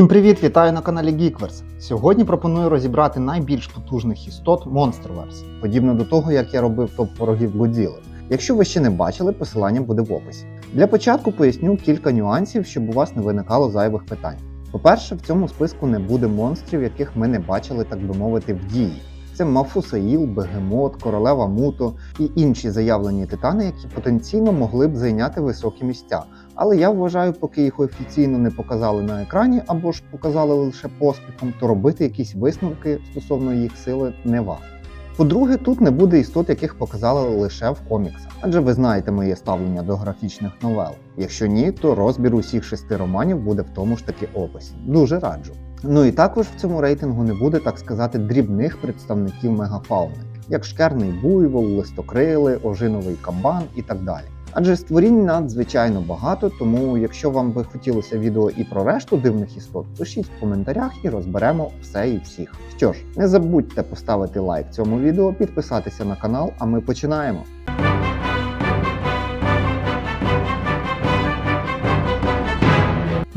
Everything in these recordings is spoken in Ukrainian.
Всім привіт! Вітаю на каналі Geekverse. Сьогодні пропоную розібрати найбільш потужних істот Monsterverse, подібно до того, як я робив топ ворогів Godzilla. Якщо ви ще не бачили, посилання буде в описі. Для початку поясню кілька нюансів, щоб у вас не виникало зайвих питань. По-перше, в цьому списку не буде монстрів, яких ми не бачили, так би мовити, в дії. Це Мафусаїл, Бегемот, Королева Муто і інші заявлені титани, які потенційно могли б зайняти високі місця. Але я вважаю, поки їх офіційно не показали на екрані або ж показали лише поспіхом, то робити якісь висновки стосовно їх сили не варто. По-друге, тут не буде істот, яких показали лише в коміксах, адже ви знаєте моє ставлення до графічних новел. Якщо ні, то розбір усіх шести романів буде в тому ж таки описі. Дуже раджу. Ну і також в цьому рейтингу не буде, так сказати, дрібних представників мегафауни, як шкерний буйвол, листокрили, ожиновий кабан і так далі. Адже створінь надзвичайно багато, тому якщо вам би хотілося відео і про решту дивних істот, пишіть в коментарях і розберемо все і всіх. Що ж, не забудьте поставити лайк цьому відео, підписатися на канал, а ми починаємо.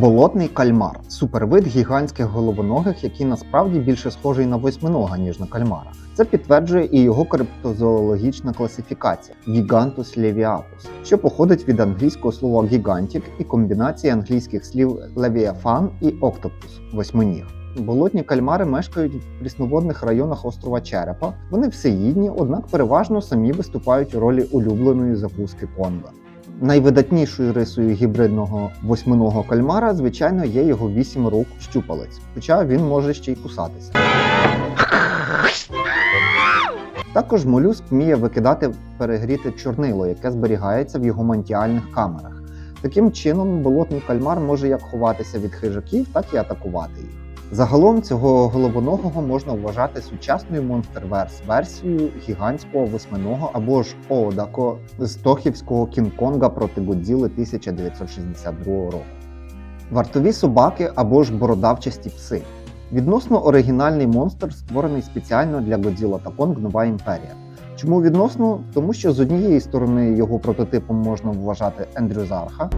Болотний кальмар супервид гігантських головоногих, який насправді більше схожий на восьминога, ніж на кальмара. Це підтверджує і його криптозоологічна класифікація Gigantus leviapus, що походить від англійського слова гігантік і комбінації англійських слів левіафан і октопус восьминіг. Болотні кальмари мешкають в прісноводних районах острова Черепа. Вони всеїдні, однак переважно самі виступають у ролі улюбленої закуски конга. Найвидатнішою рисою гібридного восьминого кальмара, звичайно, є його вісім рук щупалець, хоча він може ще й кусатися. Також молюск вміє викидати перегріте чорнило, яке зберігається в його мантіальних камерах. Таким чином, болотний кальмар може як ховатися від хижаків, так і атакувати їх. Загалом цього головоногого можна вважати сучасною Monsterverse версією гігантського восьминого або ж Одако з Тохівського Кінг-Конга проти Годзіли 1962 року. Вартові собаки або ж бородавчасті пси. Відносно оригінальний монстр створений спеціально для Godzilla та Kong Нова імперія. Чому відносно? Тому що з однієї сторони його прототипом можна вважати Ендрю Зарха,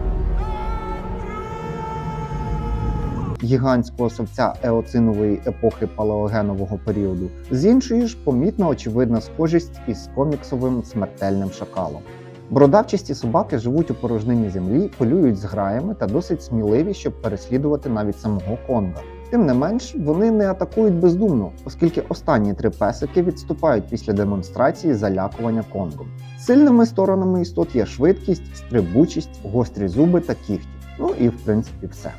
гігантського совця еоцинової епохи палеогенового періоду, з іншої ж помітна очевидна схожість із коміксовим смертельним шакалом. Бородавчасті собаки живуть у порожнині землі, полюють з граями та досить сміливі, щоб переслідувати навіть самого Конга. Тим не менш, вони не атакують бездумно, оскільки останні три песики відступають після демонстрації залякування Конгом. Сильними сторонами істот є швидкість, стрибучість, гострі зуби та кіхті. Ну і в принципі все.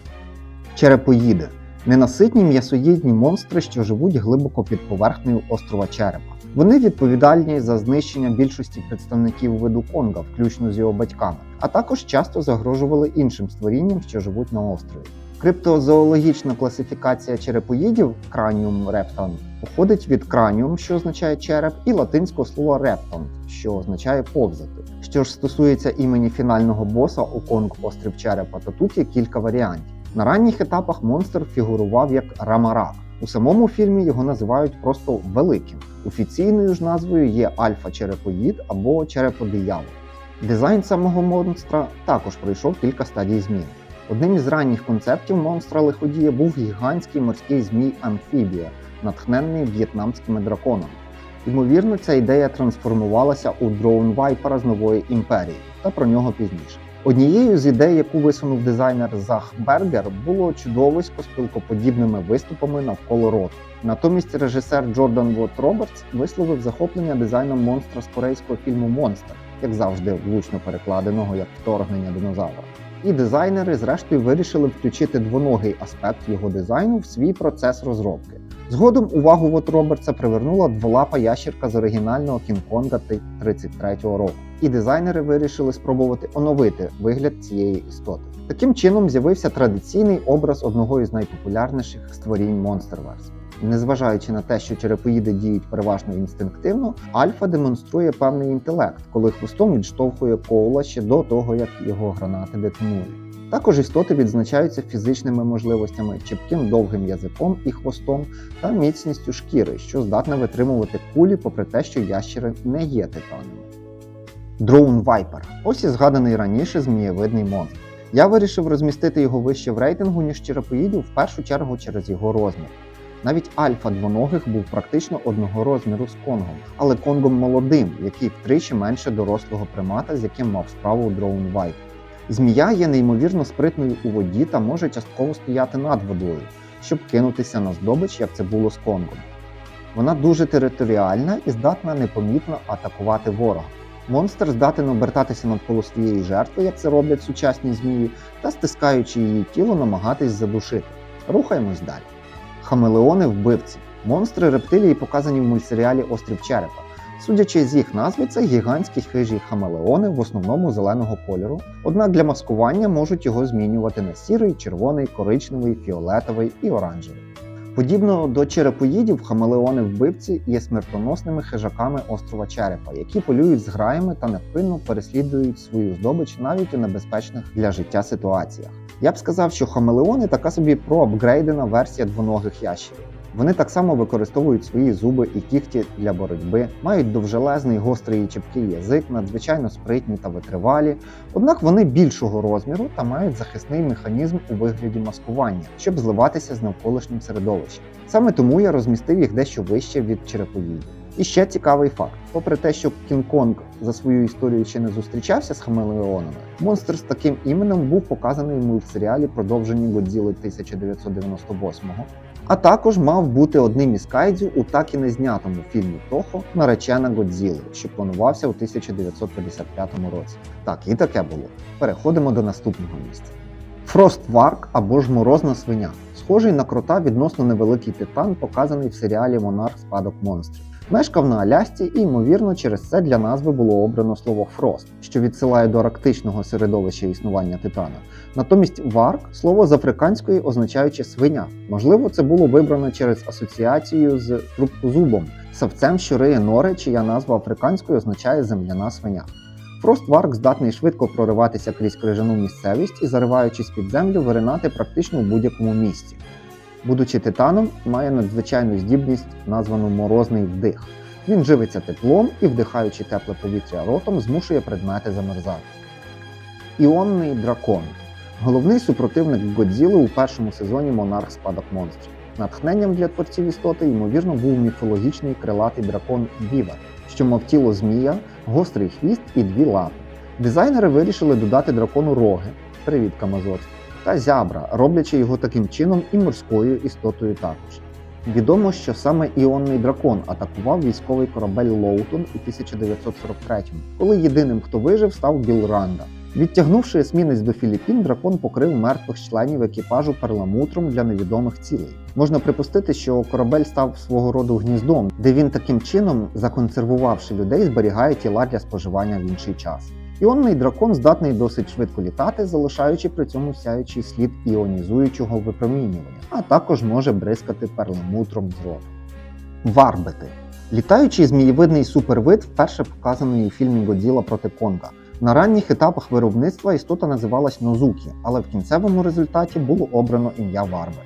Черепоїди ненаситні м'ясоїдні монстри, що живуть глибоко під поверхнею острова Черепа. Вони відповідальні за знищення більшості представників виду Конга, включно з його батьками, а також часто загрожували іншим створінням, що живуть на острові. Криптозоологічна класифікація черепоїдів Cranium reptant походить від cranium, що означає череп, і латинського слова reptant, що означає повзати. Що ж стосується імені фінального боса у Конг Острів Черепа, то тут є кілька варіантів. На ранніх етапах монстр фігурував як Рамарак. У самому фільмі його називають просто великим. Офіційною ж назвою є альфа-черепоїд або череподиявол. Дизайн самого монстра також пройшов кілька стадій змін. Одним із ранніх концептів монстра лиходія був гігантський морський змій амфібія, натхнений в'єтнамськими драконами. Ймовірно, ця ідея трансформувалася у Дроун Вайпера з нової імперії, та про нього пізніше. Однією з ідей, яку висунув дизайнер Зах Бергер, було чудовисько з пилкоподібними виступами навколо роту. Натомість режисер Джордан Вот Робертс висловив захоплення дизайном монстра з корейського фільму Монстр, як завжди, влучно перекладеного як вторгнення динозавра. І дизайнери, зрештою, вирішили включити двоногий аспект його дизайну в свій процес розробки. Згодом увагу Вот Робертса привернула дволапа ящерка з оригінального Кінг-Конга 33-го року, і дизайнери вирішили спробувати оновити вигляд цієї істоти. Таким чином з'явився традиційний образ одного із найпопулярніших створінь Monsterverse. Незважаючи на те, що черепоїди діють переважно інстинктивно, Альфа демонструє певний інтелект, коли хвостом відштовхує коула ще до того, як його гранати детонують. Також істоти відзначаються фізичними можливостями, чіпким довгим язиком і хвостом та міцністю шкіри, що здатна витримувати кулі, попри те, що ящери не є титанами. Дроун Вайпер ось і згаданий раніше змієвидний монстр. Я вирішив розмістити його вище в рейтингу, ніж черепоїдів, в першу чергу через його розмір. Навіть альфа двоногих був практично одного розміру з конгом, але конгом молодим, який втричі менше дорослого примата, з яким мав справу Дроун Вайт. Змія є неймовірно спритною у воді та може частково стояти над водою, щоб кинутися на здобич, як це було з конгом. Вона дуже територіальна і здатна непомітно атакувати ворога. Монстр здатен обертатися навколо своєї жертви, як це роблять сучасні змії, та стискаючи її тіло, намагатись задушити. Рухаємось далі. Хамелеони вбивці. Монстри рептилії показані в мультсеріалі Острів Черепа. Судячи з їх назви, це гігантські хижі хамелеони в основному зеленого кольору, однак для маскування можуть його змінювати на сірий, червоний, коричневий, фіолетовий і оранжевий. Подібно до черепоїдів, хамелеони-вбивці є смертоносними хижаками острова Черепа, які полюють з граями та невпинно переслідують свою здобич навіть у небезпечних для життя ситуаціях. Я б сказав, що хамелеони така собі проапгрейдена версія двоногих ящерів. Вони так само використовують свої зуби і кігті для боротьби, мають довжелезний гострий і чіпкий язик, надзвичайно спритні та витривалі. Однак вони більшого розміру та мають захисний механізм у вигляді маскування, щоб зливатися з навколишнім середовищем. Саме тому я розмістив їх дещо вище від черепоїдів. І ще цікавий факт: попри те, що Кінг-Конг за свою історію ще не зустрічався з хамелеонами, монстр з таким іменем був показаний в мультсеріалі продовженні Годзіли 1998-го, а також мав бути одним із кайдзю у так і не знятому фільмі Тохо Наречена Годзіли, що планувався у 1955 році. Так, і таке було. Переходимо до наступного місця. Фростварк або ж морозна свиня. Схожий на крота відносно невеликий титан, показаний в серіалі Монарх Спадок монстрів. Мешкав на Алясці і, ймовірно, через це для назви було обрано слово Фрост, що відсилає до арктичного середовища існування титана. Натомість варк слово з африканської означаючи свиня. Можливо, це було вибрано через асоціацію з трубкозубом, савцем, що риє нори, чия назва африканською означає земляна свиня. Фростварк здатний швидко прориватися крізь крижану місцевість і, зариваючись під землю, виринати практично в будь-якому місці. Будучи титаном, має надзвичайну здібність, названу морозний вдих. Він живиться теплом і, вдихаючи тепле повітря ротом, змушує предмети замерзати. Іонний дракон головний супротивник Годзіли у першому сезоні Монарх Спадок монстрів. Натхненням для творців істоти, ймовірно, був міфологічний крилатий дракон Вівер, що мав тіло змія, гострий хвіст і дві лапи. Дизайнери вирішили додати дракону роги. Привіт, Камазот! Та зябра, роблячи його таким чином і морською істотою також. Відомо, що саме іонний дракон атакував військовий корабель Лоутон у 1943-му, коли єдиним, хто вижив, став Біл Ранда. Відтягнувши есмінець до Філіппін, дракон покрив мертвих членів екіпажу перламутром для невідомих цілей. Можна припустити, що корабель став свого роду гніздом, де він таким чином, законсервувавши людей, зберігає тіла для споживання в інший час. Іонний дракон здатний досить швидко літати, залишаючи при цьому сяючий слід іонізуючого випромінювання, а також може бризкати перламутром з роту. Варбити. Літаючий змієвидний супервид вперше показаний у фільмі Годзіла проти Конга. На ранніх етапах виробництва істота називалась Нозукі, але в кінцевому результаті було обрано ім'я Варби.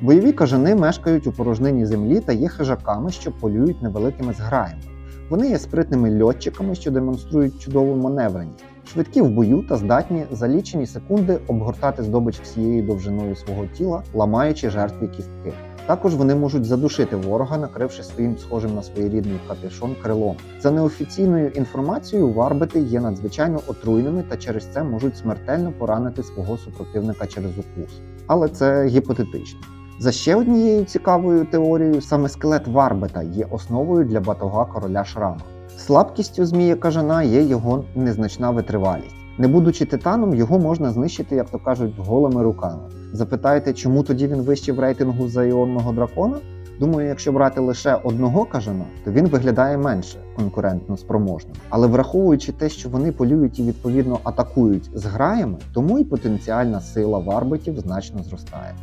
Бойові кажани мешкають у порожнині землі та є хижаками, що полюють невеликими зграями. Вони є спритними льотчиками, що демонструють чудову маневреність, швидкі в бою та здатні за лічені секунди обгортати здобич всією довжиною свого тіла, ламаючи жертві кістки. Також вони можуть задушити ворога, накривши своїм схожим на своєрідний капюшон крилом. За неофіційною інформацією, варбити є надзвичайно отруйними та через це можуть смертельно поранити свого супротивника через укус. Але це гіпотетично. За ще однією цікавою теорією, саме скелет Варбета є основою для батога короля Шрама. Слабкістю змія кажана є його незначна витривалість. Не будучи титаном, його можна знищити, як то кажуть, голими руками. Запитаєте, чому тоді він вище в рейтингу за іонного дракона? Думаю, якщо брати лише одного кажана, то він виглядає менше конкурентно спроможним. Але враховуючи те, що вони полюють і відповідно атакують з граями, тому і потенціальна сила варбитів значно зростає.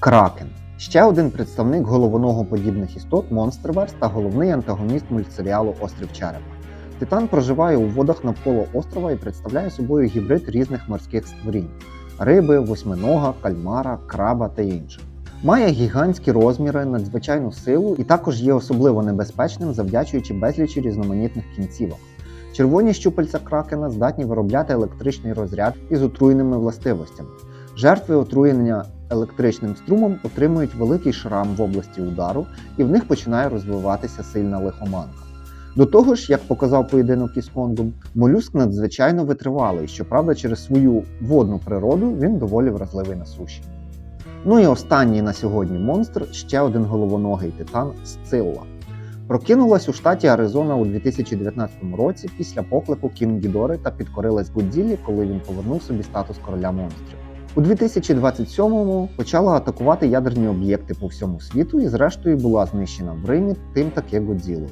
Кракен ще один представник головоногоподібних істот Monsterverse та головний антагоніст мультсеріалу Острів Черепа. Титан проживає у водах навколо острова і представляє собою гібрид різних морських створінь риби, восьминога, кальмара, краба та інших. Має гігантські розміри, надзвичайну силу і також є особливо небезпечним, завдячуючи безлічі різноманітних кінцівок. Червоні щупальця кракена здатні виробляти електричний розряд із отруєними властивостями. Жертви отруєння електричним струмом отримують великий шрам в області удару, і в них починає розвиватися сильна лихоманка. До того ж, як показав поєдинок із Конгом, молюск надзвичайно витривалий, щоправда, через свою водну природу він доволі вразливий на суші. Ну і останній на сьогодні монстр ще один головоногий титан Сцилла. Прокинулась у штаті Аризона у 2019 році після поклику Кінг Гідори та підкорилась Годзіллі, коли він повернув собі статус короля монстрів. У 2027-му почала атакувати ядерні об'єкти по всьому світу і, зрештою, була знищена в Римі тим таки Годзілою.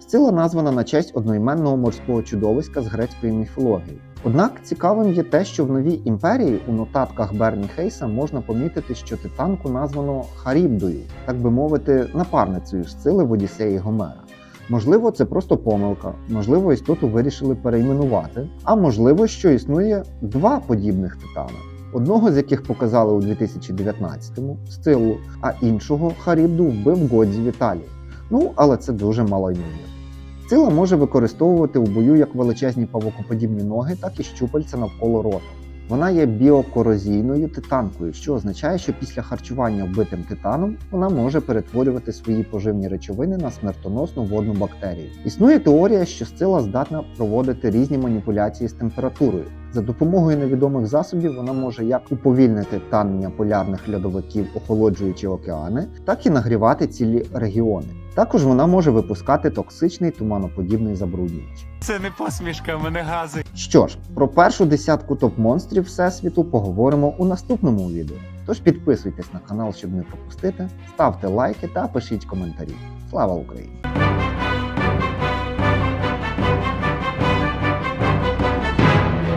Сцила названа на честь одноіменного морського чудовиська з грецької міфології. Однак цікавим є те, що в новій імперії у нотатках Берні Хейса можна помітити, що титанку названо Харібдою, так би мовити, напарницею Сцили в Одіссеї Гомера. Можливо, це просто помилка, можливо, істоту вирішили перейменувати, а можливо, що існує два подібних титана. Одного з яких показали у 2019-му Сциллу, а іншого Харібду вбив Годзі Віталій. Ну, але це дуже малоймовірно. Сила може використовувати у бою як величезні павукоподібні ноги, так і щупальця навколо рота. Вона є біокорозійною титанкою, що означає, що після харчування вбитим титаном вона може перетворювати свої поживні речовини на смертоносну водну бактерію. Існує теорія, що сила здатна проводити різні маніпуляції з температурою. За допомогою невідомих засобів вона може як уповільнити танення полярних льодовиків, охолоджуючи океани, так і нагрівати цілі регіони. Також вона може випускати токсичний туманоподібний забруднювач. Це не посмішка, мене гази. Що ж, про першу десятку топ-монстрів Всесвіту поговоримо у наступному відео. Тож підписуйтесь на канал, щоб не пропустити, ставте лайки та пишіть коментарі. Слава Україні!